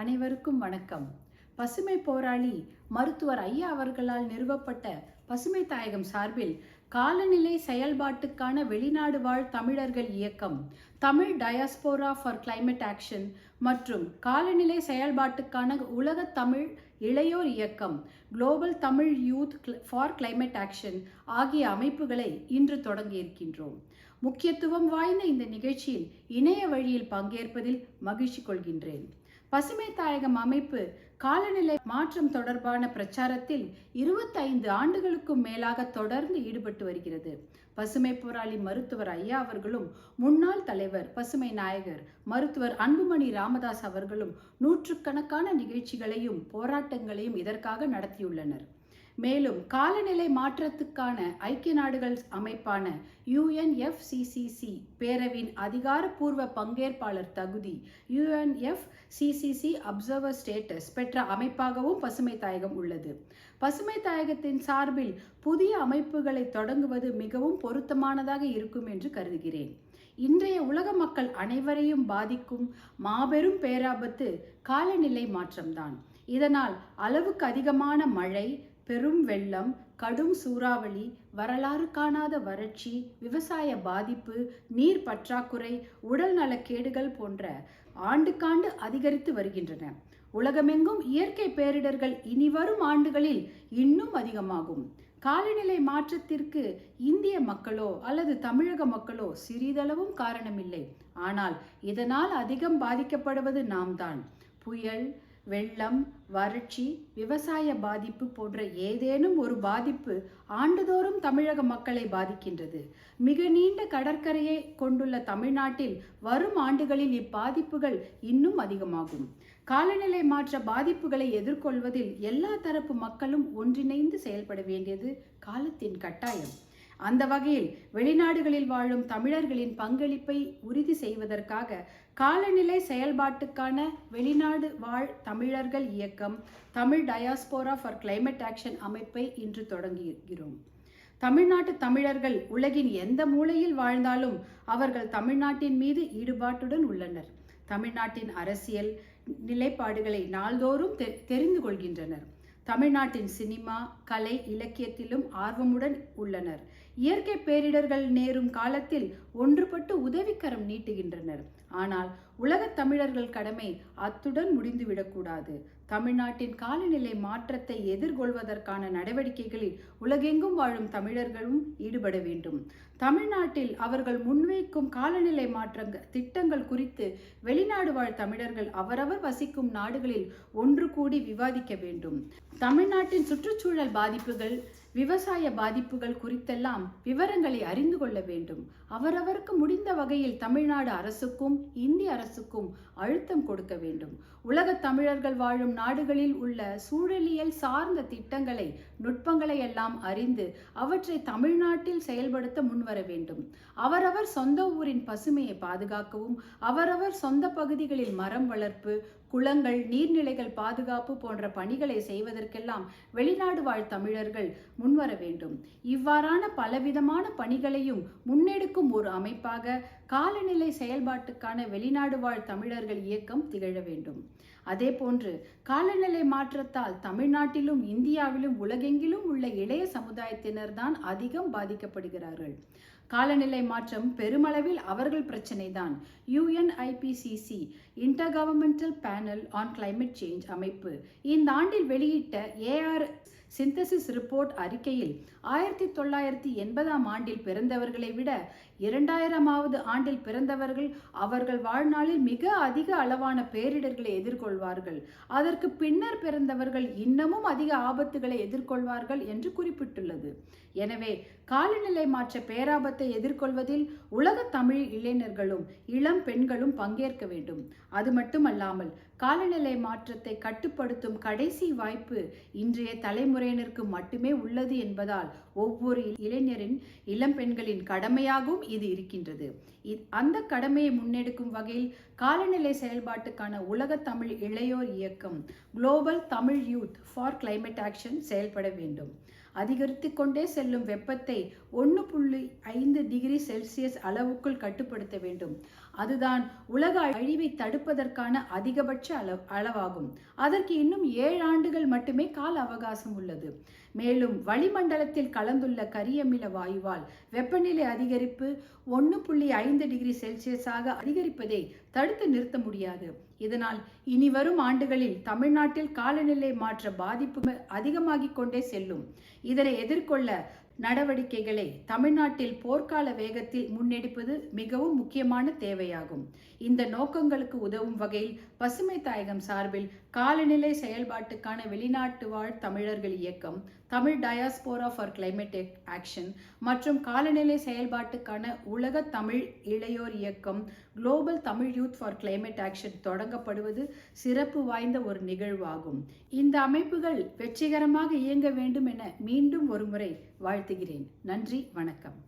அனைவருக்கும் வணக்கம். பசுமை போராளி மருத்துவர் ஐயா அவர்களால் நிறுவப்பட்ட பசுமை தாயகம் சார்பில் காலநிலை செயல்பாட்டுக்கான வெளிநாடு வாழ் தமிழர்கள் இயக்கம் Tamil diaspora for climate action மற்றும் காலநிலை செயல்பாட்டுக்கான உலக தமிழ் இளையோர் இயக்கம் global Tamil youth for climate action ஆகிய அமைப்புகளை இன்று தொடங்கியிருக்கின்றோம் முக்கியத்துவம் வாய்ந்த இந்த நிகழ்ச்சியில் இணைய வழியில் பங்கேற்பதில் மகிழ்ச்சி கொள்கின்றேன். பசுமை தாயகம் அமைப்பு காலநிலை மாற்றம் தொடர்பான பிரச்சாரத்தில் இருபத்தைந்து ஆண்டுகளுக்கும் மேலாக தொடர்ந்து ஈடுபட்டு வருகிறது. பசுமை போராளி மருத்துவர் ஐயா அவர்களும் முன்னாள் தலைவர் பசுமை நாயகர் மருத்துவர் அன்புமணி ராமதாஸ் அவர்களும் நூற்றுக்கணக்கான நிகழ்ச்சிகளையும் போராட்டங்களையும் இதற்காக நடத்தியுள்ளனர். மேலும் காலநிலை மாற்றத்துக்கான ஐக்கிய நாடுகள் அமைப்பான யுஎன்எஃப்சிசிசி பேரவின் அதிகாரப்பூர்வ பங்கேற்பாளர் தகுதி யுஎன்எஃப்சிசிசி அப்சர்வர் ஸ்டேட்டஸ் பெற்ற அமைப்பாகவும் பசுமை தாயகம் உள்ளது. பசுமை தாயகத்தின் சார்பில் புதிய அமைப்புகளை தொடங்குவது மிகவும் பொருத்தமானதாக இருக்கும் என்று கருதுகிறேன். இன்றைய உலக மக்கள் அனைவரையும் பாதிக்கும் மாபெரும் பேராபத்து காலநிலை மாற்றம்தான். இதனால் அளவுக்கு அதிகமான மழை பெரும் வெள்ளம் கடும் சூறாவளி வரலாறு காணாத வறட்சி விவசாய பாதிப்பு நீர் பற்றாக்குறை உடல் நலக்கேடுகள் போன்ற ஆண்டுக்காண்டு அதிகரித்து வருகின்றன. உலகமெங்கும் இயற்கை பேரிடர்கள் இனிவரும் ஆண்டுகளில் இன்னும் அதிகமாகும். காலநிலை மாற்றத்திற்கு இந்திய மக்களோ அல்லது தமிழக மக்களோ சிறிதளவும் காரணமில்லை. ஆனால் இதனால் அதிகம் பாதிக்கப்படுவது நாம் தான் புயல் வெள்ளம் வறட்சி விவசாய பாதிப்பு போன்ற ஏதேனும் ஒரு பாதிப்பு ஆண்டுதோறும் தமிழக மக்களை பாதிக்கின்றது. மிக நீண்ட கடற்கரையை கொண்டுள்ள தமிழ்நாட்டில் வரும் ஆண்டுகளில் இப்பாதிப்புகள் இன்னும் அதிகமாகும். காலநிலை மாற்ற பாதிப்புகளை எதிர்கொள்வதில் எல்லா தரப்பு மக்களும் ஒன்றிணைந்து செயல்பட வேண்டியது காலத்தின் கட்டாயம். அந்த வகையில் வெளிநாடுகளில் வாழும் தமிழர்களின் பங்களிப்பை உறுதி செய்வதற்காக காலநிலை செயல்பாட்டுக்கான வெளிநாடு வாழ் தமிழர்கள் இயக்கம் Tamil diaspora for climate action அமைப்பை இன்று தொடங்குகிறோம். தமிழ்நாட்டு தமிழர்கள் உலகின் எந்த மூலையில் வாழ்ந்தாலும் அவர்கள் தமிழ்நாட்டின் மீது ஈடுபாட்டுடன் உள்ளனர். தமிழ்நாட்டின் அரசியல் நிலைப்பாடுகளை நாள்தோறும் தெ தெரிந்து கொள்கின்றனர். தமிழ்நாட்டின் சினிமா கலை இலக்கியத்திலும் ஆர்வமுடன் உள்ளனர். இயற்கை பேரிடர்கள் நேரும் காலத்தில் ஒன்றுபட்டு உதவிக்கரம் நீட்டுகின்றனர். ஆனால் உலகத் தமிழர்கள் கடமை அத்துடன் முடிந்துவிடக்கூடாது. தமிழ்நாட்டின் காலநிலை மாற்றத்தை எதிர்கொள்வதற்கான நடவடிக்கைகளில் உலகெங்கும் வாழும் தமிழர்களும் ஈடுபட வேண்டும். தமிழ்நாட்டில் அவர்கள் முன்வைக்கும் காலநிலை மாற்ற திட்டங்கள் குறித்து வெளிநாடு வாழ் தமிழர்கள் அவரவர் வசிக்கும் நாடுகளில் ஒன்று கூடி விவாதிக்க வேண்டும். தமிழ்நாட்டின் சுற்றுச்சூழல் பாதிப்புகள் விவசாய பாதிப்புகள் குறித்தெல்லாம் விவரங்களை அறிந்து கொள்ள வேண்டும். அவரவருக்கு முடிந்த வகையில் தமிழ்நாடு அரசுக்கும் இந்திய அரசுக்கும் அழுத்தம் கொடுக்க வேண்டும். உலக தமிழர்கள் வாழும் நாடுகளில் உள்ள சூழலியல் சார்ந்த திட்டங்களை நுட்பங்களை எல்லாம் அறிந்து அவற்றை தமிழ்நாட்டில் செயல்படுத்த முன்வர வேண்டும். அவரவர் சொந்த ஊரின் பசுமையை பாதுகாக்கவும் அவரவர் சொந்த பகுதிகளில் மரம் வளர்ப்பு குளங்கள் நீர்நிலைகள் பாதுகாப்பு போன்ற பணிகளை செய்வதற்கெல்லாம் வெளிநாடு வாழ் தமிழர்கள் முன்வர வேண்டும். இவ்வாறான பலவிதமான பணிகளையும் முன்னெடுக்கும் ஒரு அமைப்பாக காலநிலை செயல்பாட்டுக்கான வெளிநாடு வாழ் தமிழர்கள் இயக்கம் திகழ வேண்டும். அதே போன்று காலநிலை மாற்றத்தால் தமிழ்நாட்டிலும் இந்தியாவிலும் உலகெங்கிலும் உள்ள இளைய சமுதாயத்தினர் தான் அதிகம் பாதிக்கப்படுகிறார்கள். காலநிலை மாற்றம் பெருமளவில் அவர்கள் பிரச்சனை தான் UN IPCC intergovernmental panel on climate change அமைப்பு இந்த ஆண்டில் வெளியிட்ட ஏஆர் சிந்தசிஸ் ரிப்போர்ட் அறிக்கையில் ஆயிரத்தி தொள்ளாயிரத்தி எண்பதாம் ஆண்டில் பிறந்தவர்களை விட இரண்டாயிரமாவது ஆண்டில் பிறந்தவர்கள் அவர்கள் வாழ்நாளில் மிக அதிக அளவான பேரிடர்களை எதிர்கொள்வார்கள். அதற்கு பின்னர் பிறந்தவர்கள் இன்னமும் அதிக ஆபத்துகளை எதிர்கொள்வார்கள் என்று குறிப்பிட்டுள்ளது. எனவே காலநிலை மாற்ற பேராபத்தை எதிர்கொள்வதில் உலக தமிழ் இளைஞர்களும் இளம் பெண்களும் பங்கேற்க வேண்டும். அது மட்டுமல்லாமல் காலநிலை மாற்றத்தை கட்டுப்படுத்தும் கடைசி வாய்ப்பு இன்றைய தலைமுறை தலைமுறையினருக்கு மட்டுமே உள்ளது என்பதால் ஒவ்வொரு இளைஞரின் இளம் பெண்களின் கடமையாகவும் இது இருக்கின்றது. அந்த கடமையை முன்னெடுக்கும் வகையில் காலநிலை செயல்பாட்டுக்கான உலக தமிழ் இளையோர் இயக்கம் global Tamil youth for climate action செயல்பட வேண்டும். அதிகரித்து கொண்டே செல்லும் வெப்பத்தை ஒன்று புள்ளி ஐந்து டிகிரி செல்சியஸ் அளவுக்குள் கட்டுப்படுத்த வேண்டும். அதுதான் உலக அழிவை தடுப்பதற்கான அதிகபட்ச அளவு அளவாகும். அதற்கு இன்னும் ஏழு ஆண்டுகள் மட்டுமே கால அவகாசம் உள்ளது. மேலும் வளிமண்டலத்தில் கலந்துள்ள கரியமில வாயுவால் வெப்பநிலை அதிகரிப்பு ஒன்று புள்ளி ஐந்து டிகிரி செல்சியஸாக அதிகரிப்பதை தடுத்து நிறுத்த முடியாது. இதனால் இனி வரும் ஆண்டுகளில் தமிழ்நாட்டில் காலநிலை மாற்ற பாதிப்பு அதிகமாகிக் கொண்டே செல்லும். இதனை எதிர்கொள்ள நடவடிக்கைகளை தமிழ்நாட்டில் போர்க்கால வேகத்தில் முன்னெடுப்பது மிகவும் முக்கியமான தேவையாகும். இந்த நோக்கங்களுக்கு உதவும் வகையில் பசுமை தாயகம் சார்பில் காலநிலை செயல்பாட்டுக்கான வெளிநாட்டு வாழ் தமிழர்கள் இயக்கம் Tamil diaspora for climate action மற்றும் காலநிலை செயல்பாட்டுக்கான உலக தமிழ் இளையோர் இயக்கம் global Tamil youth for climate action தொடங்கப்படுவது சிறப்பு வாய்ந்த ஒரு நிகழ்வாகும். இந்த அமைப்புகள் வெற்றிகரமாக இயங்க வேண்டும் என மீண்டும் ஒருமுறை வாழ்த்துகிறேன். நன்றி வணக்கம்.